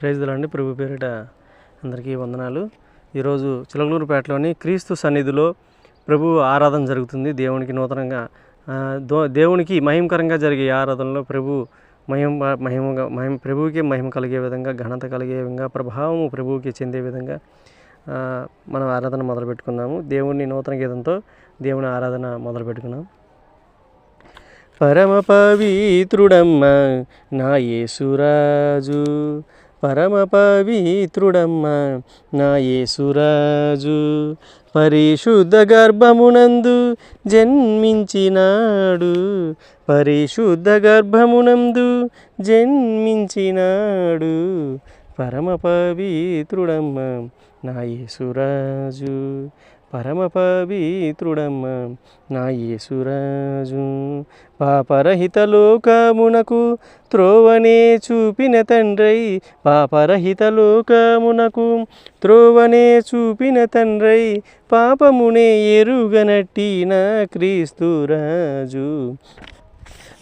ప్రైజ్లండి ప్రభు పేరిట అందరికీ వందనాలు. ఈరోజు చిలకలూరుపేటలోని క్రీస్తు సన్నిధిలో ప్రభు ఆరాధన జరుగుతుంది. దేవునికి నూతనంగా దో దేవునికి మహిమకరంగా జరిగే ఆరాధనలో ప్రభు మహిమ మహిమగా మహిమ ప్రభువుకి మహిమ కలిగే విధంగా ఘనత కలిగే విధంగా ప్రభావము ప్రభువుకి చెందే విధంగా మనం ఆరాధన మొదలు పెట్టుకుందాము దేవుని నూతన గీతంతో దేవుని ఆరాధన మొదలు పెట్టుకున్నాం పరమ పవిత్రుడమ్మ నా యేసురాజు పరమ పవిత్రుడమ్మ నా యేసురాజు. పరిశుద్ధ గర్భమునందు జన్మించినాడు. పరిశుద్ధ గర్భమునందు జన్మించినాడు. పరమ పవిత్రుడమ్మ నా యేసురాజు. పరమ పవిత్రుడమ్మ. నా యేసురాజు పాపరహిత లోకమునకు త్రోవనే చూపిన తండ్రై పాపరహిత లోకమునకు త్రోవనే చూపిన తండ్రై పాపమునే ఎరుగనట్టిన క్రీస్తురాజు.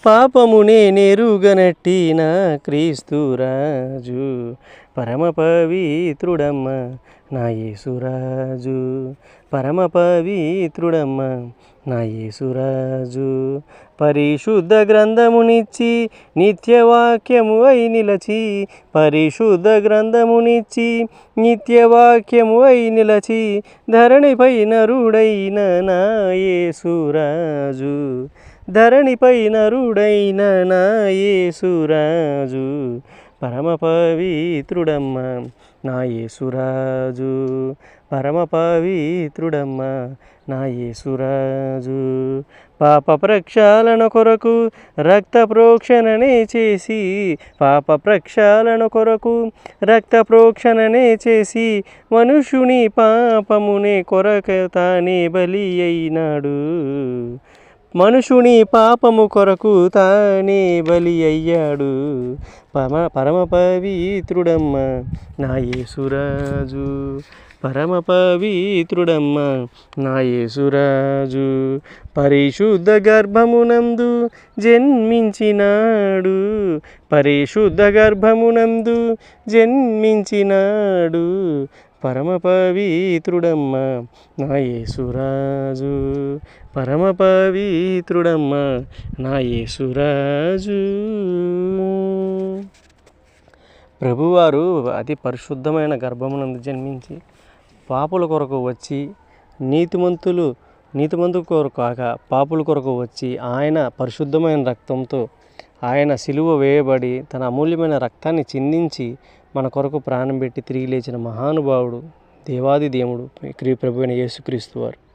పాపమునే నెరుగనట్టిన క్రీస్తురాజు. పరమ పవిత్రుడమ్మ నా యేసురాజు. పరమ పవిత్రుడమ్మ నా యేసురాజు. పరిశుద్ధ గ్రంథమునిచ్చి నిత్యవాక్యము అయి నిలచి పరిశుద్ధ గ్రంథమునిచ్చి నిత్యవాక్యము అయి నిలచి ధరణిపై నరుడైన నా యేసురాజు. ధరణిపై నరుడైన నా యేసురాజు. పరమ పవిత్రుడమ్మ నా యేసురాజు. పరమ పవిత్రుడమ్మ నా యేసురాజు. పాప ప్రక్షాళన కొరకు రక్త ప్రోక్షణనే చేసి పాప ప్రక్షాళన కొరకు రక్త ప్రోక్షణనే చేసి మనుషుని పాపమునే కొరక తానే బలి అయినాడు. మనుషుని పాపము కొరకు తానే బలి అయ్యాడు. పమ పరమ పవిత్రుడమ్మ నా యేసురాజు. పరమ పవిత్రుడమ్మ నా యేసురాజు. పరిశుద్ధ గర్భమునందు జన్మించినాడు. పరిశుద్ధ గర్భమునందు జన్మించినాడు. పరమ పవిత్రుడమ్మ నా యేసురాజు. పరమ పవిత్రుడమ్మ నా యేసురాజు. ప్రభువారు అతి పరిశుద్ధమైన గర్భమునందు జన్మించి పాపుల కొరకు వచ్చి నీతిమంతులు నీతిమంతుల కొరకు కాక పాపుల కొరకు వచ్చి ఆయన పరిశుద్ధమైన రక్తంతో ఆయన సిలువ వేయబడి తన అమూల్యమైన రక్తాన్ని చిందించి మన కొరకు ప్రాణం పెట్టి తిరిగి లేచిన మహానుభావుడు దేవాది దేవుడు క్రీ ప్రభు అయిన యేసుక్రీస్తు వారు.